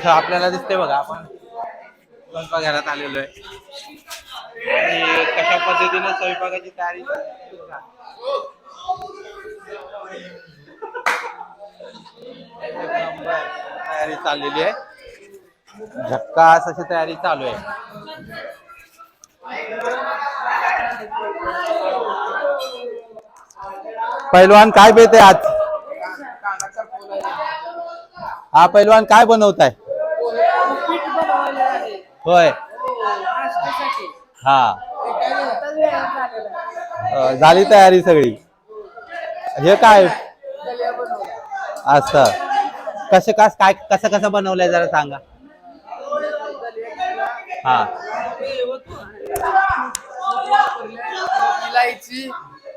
इथं आपल्याला दिसतंय बघा आपण स्वयंपाकघरात आलेलो आहे आणि कशा पद्धतीने स्वयंपाकाची तयारी तयारी चाललेली आहे. झक्कास अशी तयारी चालू आहे. पैलवान काय बेत आहे आज? हा पैलवान काय बनवताय? आहे होय. हा. झाली तयारी सगळी. हे काय? असं. कसं कस काय कसं कसं बनवलंय जरा सांगा. हा. इलायची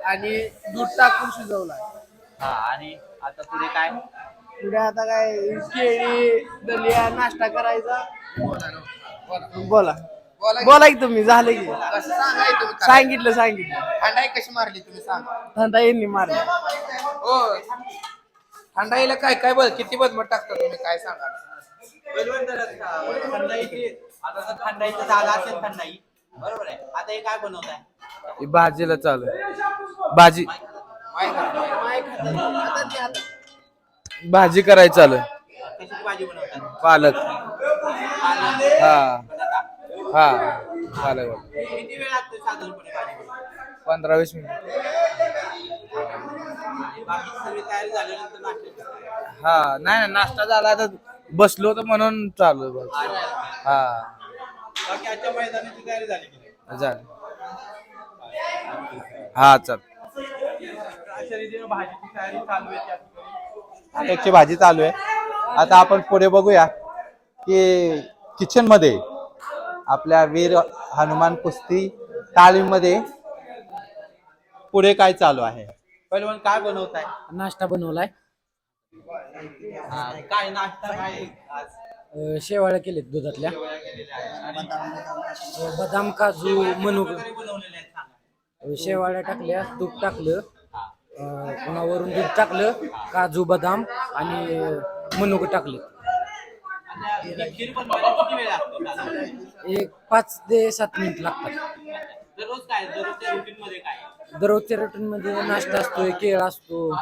आणि दूध टाकून शिजवला हा आणि आता पुढे काय? पुढे आता काय केळी दलिया नाश्ता करायचा. बोला. बोला की. तुम्ही झालं की. कसं सांगाय तुम्ही काय? सांगितलं सांगितलं. थंडाई कशी मारली तुम्ही सांगा. धंदा यांनी मारला. हो. थंडाईला काय काय बघ किती बदमत टाकता तुम्ही? काय सांगा? थंडाईची आता तर थंडाईचं झालं असेल थंडाई बरोबर आहे आता हे काय बनवताय भाजीला चालू भाजी. भाजी करायची चालू कशाची भाजी बनवतात पालक. हा. हा. पालक किती वेळ लागतो साधारणपणे भाजी बनवायला? पंधरा वीस मिनिट. बाकी सगळी तयारी झाल्यानंतर नाश्त्याची हा. नाही नाही, नाश्ता झाला तर बसलो तर म्हणून चालू आहे बस. हा. बाकी आजच्या मैदानाची तयारी झाली की नाही? झालं. हा चल. अशा रीतीने भाजीची तयारी चालू आहे त्या ठिकाणी. एकची भाजी चालू आहे. आता आपण पुढे बघूया की किचनमध्ये आपल्या वीर हनुमान कुस्ती तालीममध्ये पुढे काय चालू आहे? पहिलवान काय बनवत आहे नाश्ता बनवलाय. काय नाश्ता काय आज? अ, शेवाळ्या केलेत दुधातल्या. आणि अ, बदाम काजू मनुक. प्रकारे बनवलेले आहेत सांगा. अ, शेवाळ्या टाकल्या तूप टाकलं. अ, पुन्हा वरून दूध टाकलं काजू बदाम आणि मनुक टाकले आता खीर बनवायला किती वेळ लागतो? साधारण? एक पाच ते सात मिनिट लागतात. दररोज काय? दररोजच्या रुटीन मध्ये काय? आहे? दररोजच्या रुटीन मध्ये नाश्ता असतो केळा असतो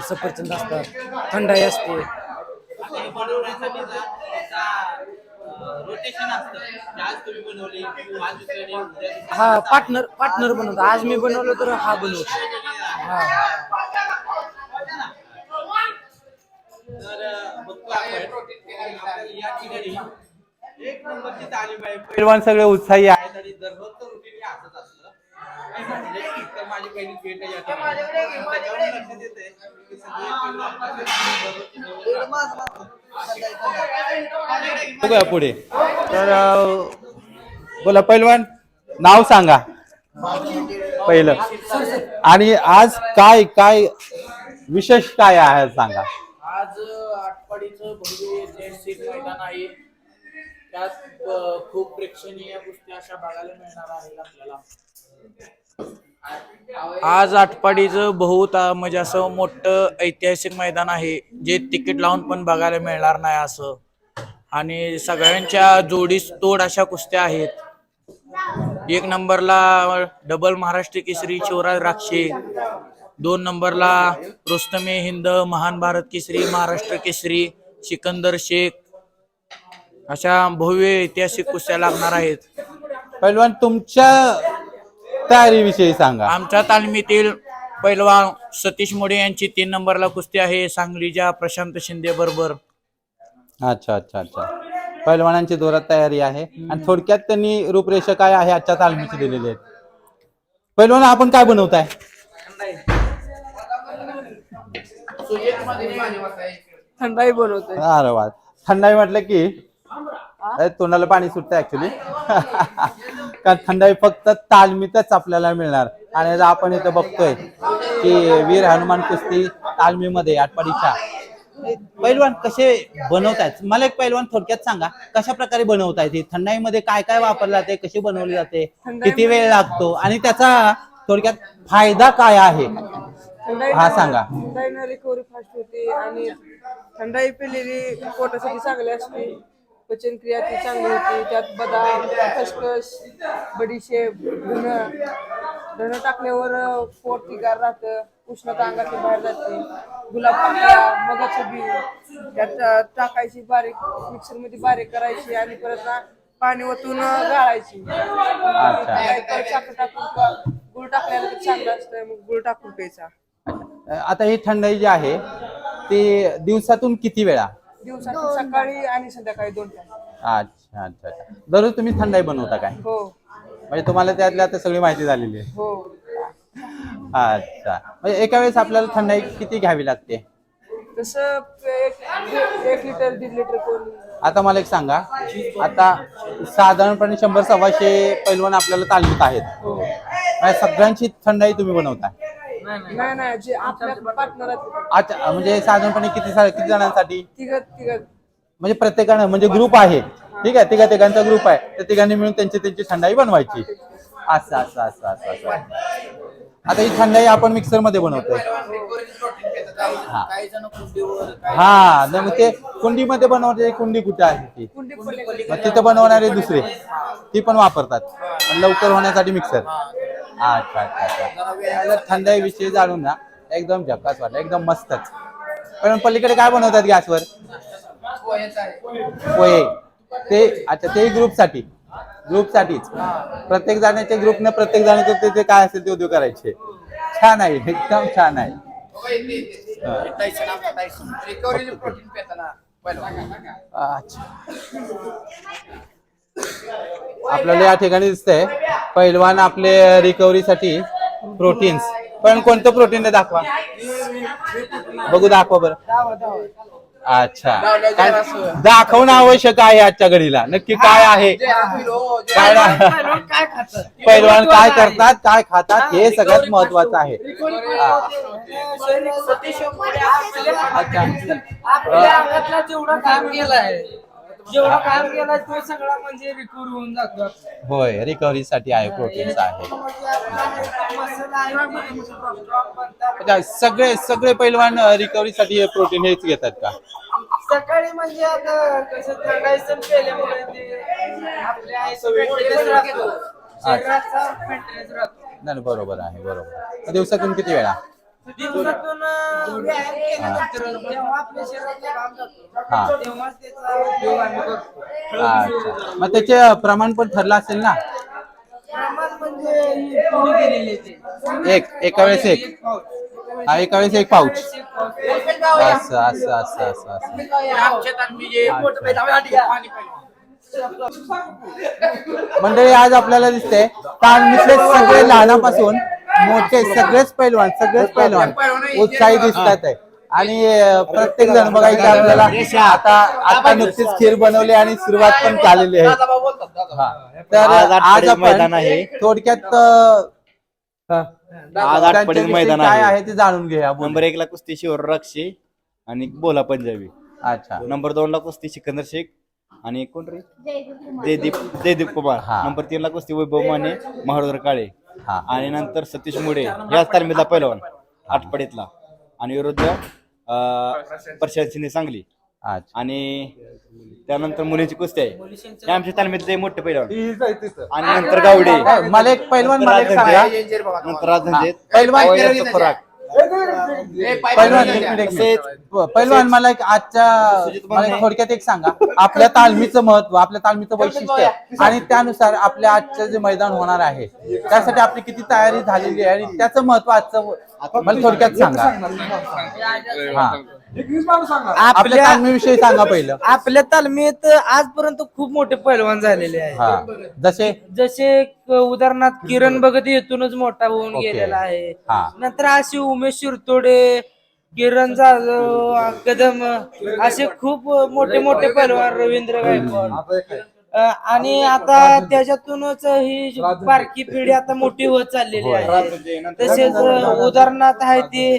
सफरचंद असतात थंडाई असते. आता हे बनवण्यासाठी रोटेशन असतं. की आज तुम्ही बनवली आज दुसऱ्याने उद्या दुसऱ्याने. हा पार्टनर पार्टनर बनवतो. आज मी बनवलं तर हा बनवतो. हा. या ठिकाणी एक नंबरची तालीम आहे. पैलवान सगळे उत्साही आहेत. आणि दररोजचं रुटीन हे असंच की तर माझी भेट आहे या ठिकाणी. त्याच्यावर लक्षात येतंय की सगळे पैलवान दररोजची दररोज बघूया पुढे. तर अं, बोला पैलवान नाव सांगा. पहिलं. आणि आज काय काय विशेष काय आहे सांगा. आज आटपाडीचं भव्य ऐतिहासिक मैदान आहे. त्यात खूप प्रेक्षणीय गोष्टी अशा बघायला मिळणार आहेत आपल्याला. आज आटपाडीचं बहुत म्हणजे असं मोठं ऐतिहासिक मैदान आहे जे तिकीट लावून पण बघायला मिळणार नाही असं. आणि सगळ्यांच्या जोडीस तोड अशा कुस्त्या आहेत. एक नंबरला डबल महाराष्ट्र केसरी शिवराज राक्षे. दोन नंबरला रुस्तमे हिंद महान भारत केसरी महाराष्ट्र केसरी सिकंदर शेख. अशा भव्य ऐतिहासिक कुस्त्या लागणार आहेत. पैलवान तुमच्या तयारीविषयी सांगा. आमच्या तालमीतील पैलवान सतीश मोडे यांची तीन नंबरला कुस्ती आहे. सांगलीच्या प्रशांत शिंदे बरोबर. अच्छा अच्छा अच्छा. पैलवानांची जोरात तयारी आहे. आणि थोडक्यात त्यांनी रूपरेषा काय आहे आजच्या तालमीची दिलेली आहेत पैलवान आपण काय बनवताय? थंडाई बनवतोय अरे वा. थंडाई म्हटलं की तोंडाला पाणी सुटतं ऍक्च्युली कारण थंडाई फक्त तालमीतच आपल्याला मिळणार. आणि आपण इथं बघतोय की वीर हनुमान कुस्ती तालमीमध्ये आटपाडीच्या. पैलवान कसे बनवतायत? मला एक पैलवान थोडक्यात सांगा कशा प्रकारे बनवतायत हे? थंडाईमध्ये काय काय वापरलं जाते? कशी बनवली जाते? किती वेळ लागतो? आणि त्याचा थोडक्यात फायदा काय आहे? थंडाई हा सांगा. थंडाईनं रिकव्हरी फास्ट होते आणि थंडाई पिलेली पोटासाठी चांगली असते. पचनक्रिया ती चांगली होती. त्यात बदाम खसखस बडीशेप धनं धनं टाकल्यावर अं, पोट तिगार राहतं. उष्णता अंगातून बाहेर जाते. गुलाब पाकळ्या मगाचं बी. त्यात अं, टाकायची बारीक मिक्सरमध्ये बारीक करायची आणि परत ना पाणी ओतून अं, गाळायची. साखर टाकून किंवा गुळ टाकल्यानं ते चांगलं असतं. मग गुळ टाकून प्यायचा. आता ही थंडाई जी आहे ती दिवसातून किती वेळा? दिवसातून सकाळी आणि संध्याकाळी दोन अच्छा अच्छा अच्छा. दररोज तुम्ही थंडाई बनवता काय? हो. म्हणजे तुम्हाला त्यातल्या आता सगळी माहिती झालेली आहे. हो. अच्छा. म्हणजे एका वेळेस आपल्याला थंडाई किती घ्यावी लागते? तसं एक एक लिटर दीड लिटर कोण? आता मला एक सांगा. आता साधारणपणे शंभर सव्वाशे पैलवान आपल्याला तालमीत आहेत. म्हणजे सगळ्यांची थंडाई तुम्ही बनवता. नाही नाही. जे आपल्या पार्टनर अच्छा म्हणजे साधारणपणे किती सा- किती जणांसाठी? तिघत तिघत म्हणजे प्रत्येकानं म्हणजे ग्रुप आहे. ठीक आहे तिघा तिघांचा ग्रुप आहे. त्या तिघांनी मिळून त्यांची त्यांची थंडाई बनवायची. असं असं असं असं असं. आता ही थंडाई आपण मिक्सरमध्ये बनवतोय. हा. काही जण कुंडीवर हा नाही मग ते कुंडीमध्ये बनवते कुंडी कुठे आहे ती? कुंडी पडली मग तिथं बनवणारे दुसरे. ती पण वापरतात. लवकर होण्यासाठी मिक्सर अच्छा अच्छा जाणून ना एकदम झकास वाटलं एकदम मस्तच. पण पलीकडे काय बनवतात गॅसवर? पोहे. ते अच्छा ते ग्रुपसाठी. ग्रुपसाठीच. प्रत्येक जणाच्या ग्रुपने प्रत्येक जणाचं ते- ते काय असेल ते उद्योग करायचे. छान आहे एकदम छान आहे. अच्छा. आपल्याला या ठिकाणी दिसतंय. पैलवान आपले रिकव्हरीसाठी प्रोटीन्स पण कोणतं प्रोटीन आहे दाखवा. बघू दाखवा बरं. अच्छा. दाखवणं आवश्यक आहे आजच्या घडीला. नक्की काय आहे? काय पैलवान काय करतात काय खातात हे सगळ्यात महत्वाचं आहे. अच्छा. आपल्या अंगातला जेवढा तो सगळा म्हणजे रिकवर होऊन जातो होय रिकव्हरीसाठी आहे प्रोटीन्स आहे. अच्छा, सगळे सगळे पैलवान रिकव्हरीसाठी हे प्रोटीन हेच घेतात का? सकाळी म्हणजे आता कसं केल्यामुळे ते आपल्या maintenance राहतो. शरीराचा maintenance राहतो. नाही नाही, बरोबर आहे बरोबर दिवसातून किती वेळा? दिवसातून अं, व्यायाम केल्यानंतर जेव्हा आपल्या शरीराचा घाम जातो हा. तेव्हाच त्याचा उपयोग आम्ही करतो अच्छा. मग त्याचे प्रमाण पण ठरलं असेल ना? प्रमाण म्हणजे ही आहे ते. एक एका. वेळेस एक पाऊच. हा एका वेळेस एक पाऊच. एक. असं असं असं असं असं. मंडळी आज आपल्याला दिसते तालमीतले सगळे लहानापासून मोठे सगळेच पैलवान सगळेच पैलवान उत्साही दिसतात आहे आणि प्रत्येक जण बघा इथे आपल्याला आता आता नुकतीच खीर बनवली आणि सुरुवात पण झालेली आहे. हा. तर आज मैदान आपण आहे. थोडक्यात हा. मैदान काय आहे ते जाणून घेऊया. नंबर एक ला कुस्ती शिवर रक्षे आणि बोला पंजाबी अच्छा नंबर दोन ला कुस्ती सिकंदर शेख आणि कोण रे जयदीप जयदीप कुमार हा. नंबर तीन ला कुस्ती वैभव माने महाडोर काळे हा. आणि नंतर सतीश मुडे याच तालमीतला पहिलवान आठपडीतला. आणि विरुद्ध अं, प्रशांत शिंदे सांगली. अच्छा. आणि त्यानंतर मुलींची कुस्ती आहे. हे आमच्या तालमीतले मोठे पहिलवान आणि नंतर गावडे. मला एक पैलवान मला एक सांगा नंतर आज म्हणजे पैलवान पैलवान पाय एक मिनिट, एक तसेच- मिनिट. पैलवान मला एक आजच्या मला एक थोडक्यात एक सांगा. आपल्या तालमीचं महत्त्व आपल्या तालमीचं वैशिष्ट्य आणि त्यानुसार आपल्या आजचं जे मैदान होणार आहे त्यासाठी आपली किती तयारी झालेली आहे आणि त्याचं महत्त्व आजचं मला थोडक्यात सांगा. हा. आपल्या आपल्या तालमीविषयी सांगा पहिलं. आपल्या तालमीत आजपर्यंत खूप मोठे पैलवान झालेले आहेत. हा. जसे? जसे क- उदाहरणार्थ किरण भगत येथूनच मोठा होऊन ओके. गेलेला आहे. हा. नंतर अशी उमेश शिरतोडे किरण जाधव कदम असे खूप मोठे मोठे पैलवान रवींद्र गायकवाड. अ, आणि आता त्याच्यातूनच ही जी बारकी पिढी आता मोठी होत चाललेली आहे. तसेच अ, उदाहरणार्थ आहे ती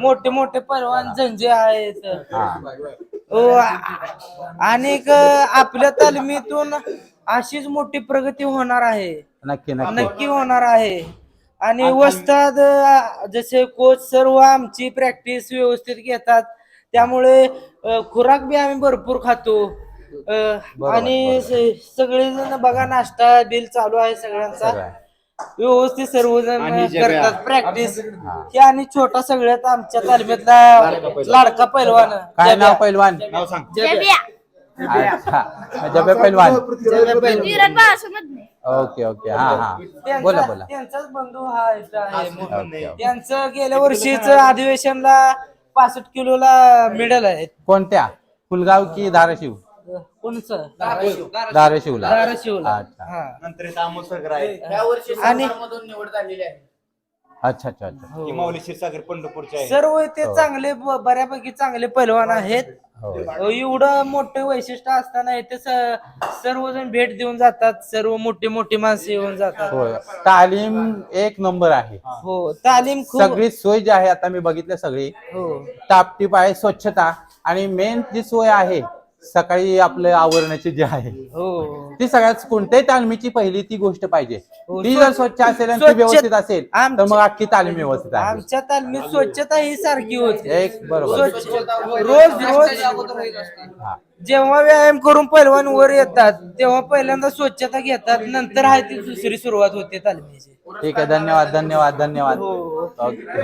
मोठे मोठे पैलवान झंजे आहेत. हो, आणि क- आपल्या तालमीतून अशीच मोठी प्रगती होणार आहे. नक्की नक्की. नक्की होणार आहे. आणि वस्ताद अ, जसे कोच सर्व आमची प्रॅक्टिस व्यवस्थित घेतात. त्यामुळे अ, खुराक बी आम्ही भरपूर खातो. अ, आणि सगळेजण बघा नाश्ता बिल चालू आहे सगळ्यांचा. सगळं आहे. व्यवस्थित सर्वजण आणि. करतात प्रॅक्टिस हे. आणि छोटा सगळ्यात आमच्या तालमीतला लाडका पैलवान. काय नाव पैलवान? नाव सांग. अच्छा जबे पैलवान. Okay okay. हा हा. बोला बोला. त्यांचाच बंधू हा आहे. त्यांचं गेल्या वर्षीच अधिवेशनला पासष्ट किलोला मेडल आहे. कोणत्या? फुलगाव की धाराशिव? कोणचं? धाराशिवला. धाराशिवला. अच्छा. हा. नंतर इथं अमोल सगर आहे या वर्षी आणि- मधून निवड झालेली आहे. अच्छा अच्छा अच्छा. ही. माऊली क्षीरसागर पंढरपूरचे आहे. सर्व ते चांगले ब- बऱ्यापैकी चांगले पैलवान आहेत. हो. एवढं मोठं वैशिष्ट्य असताना इथे स- सर्वजण भेट देऊन जातात. सर्व मोठी मोठी माणसं येऊन जातात. होय. तालीम एक नंबर आहे. हो. तालीम खूप सगळी सोय जी आहे आता मी बघितलं सगळी. हो. टापटीप आहे स्वच्छता. आणि मेन जी सोय आहे सकाळी आपलं आवरण्याची जी आहे हो. ती सगळ्यात कोणत्याही तालमीची पहिली ती गोष्ट पाहिजे. हो, ती जर स्वच्छ असेल आणि ती स्वच्छ- व्यवस्थित असेल तर आमच्या- मग अख्खी तालीम व्यवस्थित आहे. आमच्या तालमीत स्वच्छता ही सारखी होती. एक बरोबर. स्वच्छ रोज रोज हा. जेव्हा व्यायाम करून पैलवान वर येतात तेव्हा पहिल्यांदा स्वच्छता घेतात नंतर आहे ती दुसरी सुरुवात होते तालमीची. ठीक आहे धन्यवाद धन्यवाद धन्यवाद. हो. ओके.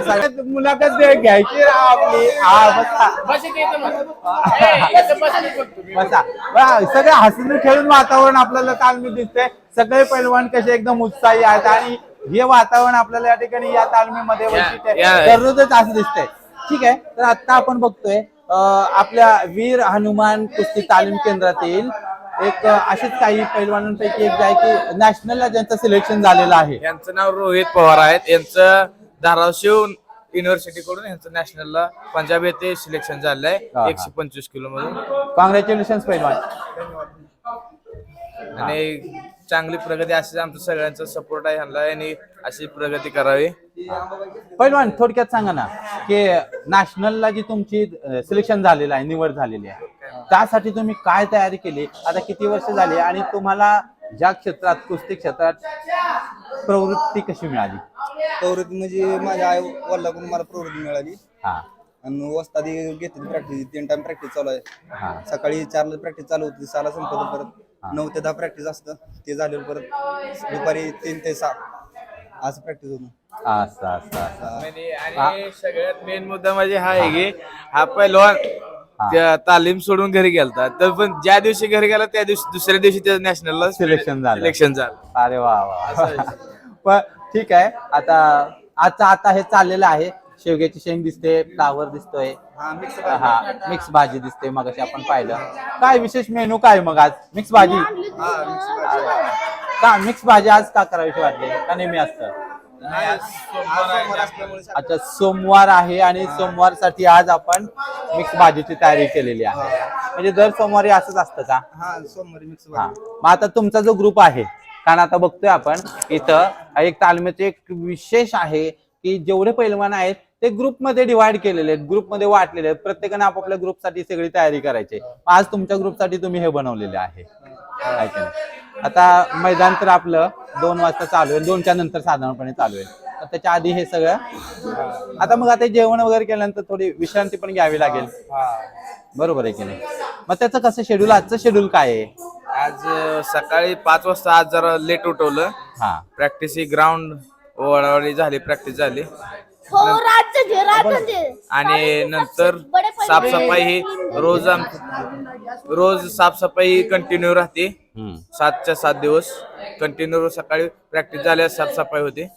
सगळ्यात मुलाखत घ्यायची राव आपली. हा बसा. बसा वा, सगळे हसून खेळून वातावरण आपल्याला तालमीत दिसतंय. सगळे पैलवान कसे एकदम उत्साही आहेत आणि हे वातावरण आपल्याला या ठिकाणी या तालमीमध्ये वैशिष्ट्य आहे. या- दररोजच असं दिसतंय. ठीक आहे? तर आता आपण बघतोय अं, आपल्या वीर हनुमान कुस्ती तालीम केंद्रातील एक अं, असेच काही पैलवानांपैकी एक जे आहे की नॅशनलला ज्यांचं सिलेक्शन झालेलं आहे. यांचं नाव रोहित पवार आहेत. यांचं धाराशिव युनिव्हर्सिटी कडून यांचं नॅशनलला पंजाब येथे सिलेक्शन झालेलं हा, हा. आहे एकशे पंचवीस किलो मधून. कॉंग्रॅच्युलेशन पैलवान. आणि चांगली प्रगती अशीच आमचं सगळ्यांचा सपोर्ट आहे ह्यांना. आणि अशी प्रगती करावी. पैलवान थोडक्यात सांगा ना की नॅशनलला जी तुमची सिलेक्शन झालेलं आहे निवड झालेली आहे त्यासाठी तुम्ही काय तयारी केली? आता किती वर्ष झाली आणि तुम्हाला ज्या क्षेत्रात कुस्ती क्षेत्रात प्रवृत्ती कशी मिळाली? प्रवृत्ती म्हणजे माझ्या आई वडिलाकडून मला प्रवृत्ती मिळाली. हा. आणि वस्तादी घेतली प्रॅक्टिस तीन टाइम प्रॅक्टिस चालू आहे. हा. सकाळी चारला प्रॅक्टिस चालू होती सहाला संपत परत. नऊ ते दहा प्रॅक्टिस असतं ते झाल्यावर परत. दुपारी तीन ते सहा आज प्रॅक्टिस होतं. असं असं असं. आणि आणि सगळ्यात मेन मुद्दा म्हणजे हा आहे की हा पहिलवान त्या तालीम सोडून घरी गेलता. तर पण ज्या दिवशी घरी गेला त्या दिवशी दुसऱ्या दिवशी त्या नॅशनलला Selection झालं. सिलेक्शन झालं. अरे वा वा. पण ठीक आहे. आता आता आता हे चाललेलं आहे. शेवग्याची शेंग दिसते फ्लावर दिसतोय. हा मिक्स भाजी. दिसते मग आपण पाहिलं. काय विशेष मेनू काय मग आज? मिक्स भाजी? का मिक्स भाजी आज का करावीशी वाटली? का नेहमी असतं? अच्छा सोमवार आहे आणि सोमवारसाठी आज आपण मिक्स भाजीची तयारी केलेली आहे. म्हणजे दर सोमवारी असंच असतं का? हा सोमवारी मिक्स हा. मग आता तुमचा जो ग्रुप आहे कारण आता बघतोय आपण इथं एक तालमीचे एक विशेष आहे की जेवढे पैलवान आहेत ते ग्रुपमध्ये डिवाइड केलेले आहेत ग्रुपमध्ये वाटलेले आहेत. प्रत्येकाने आपापल्या ग्रुपसाठी सगळी तयारी करायची आहे. आज तुमच्या ग्रुपसाठी तुम्ही हे बनवलेले आहे. आहे की नाही? आता मैदान तर आपलं दोन वाजता चालू आहे दोनच्या नंतर साधारणपणे चालू आहे. तर त्याच्या आधी हे सगळं आता मग आता जेवण वगैरे केल्यानंतर थोडी विश्रांती पण घ्यावी लागेल. बरोबर आहे की नाही? मग त्याचं कसं शेड्यूल आजचं शेड्यूल काय आहे? आज अं, सकाळी पाच वाजता आज जरा लेट उठवलं. हा. प्रॅक्टिस ही ग्राउंड वळावळी झाली प्रॅक्टिस झाली. हो रातचं जे रातचं जे. आणि नंतर साफसफाई ही रोज आम रोज साफसफाई कंटिन्यू राहते. हम्म. सातच्या सात दिवस कंटिन्यू सकाळी प्रॅक्टिस झाल्यास साफसफाई होते.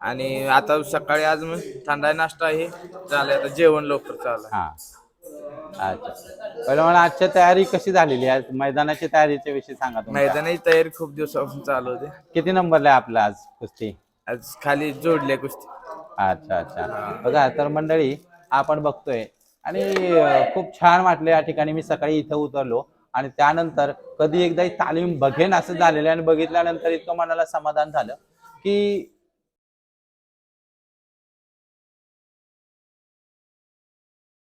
आणि आता सकाळी आज मग थंडा नाश्ता आहे झालं आता जेवण लवकर चाललं हा. अच्छा. पहिलं मला आजच्या तयारी कशी झालेली आहे? मैदानाची तयारीच्या विषयी सांगा तुम्ही. मैदानाची तयारी खूप दिवसापासून चालू होते. किती नंबरला आहे आपला आज कुस्ती? आज खाली जोडले कुस्ती. अच्छा अच्छा. बघा तर मंडळी आपण बघतोय. आणि खूप छान वाटलं या ठिकाणी. मी सकाळी इथं उतरलो आणि त्यानंतर कधी एकदा तालीम बघेन असं झालेलं आणि बघितल्यानंतर इतकं मनाला समाधान झालं की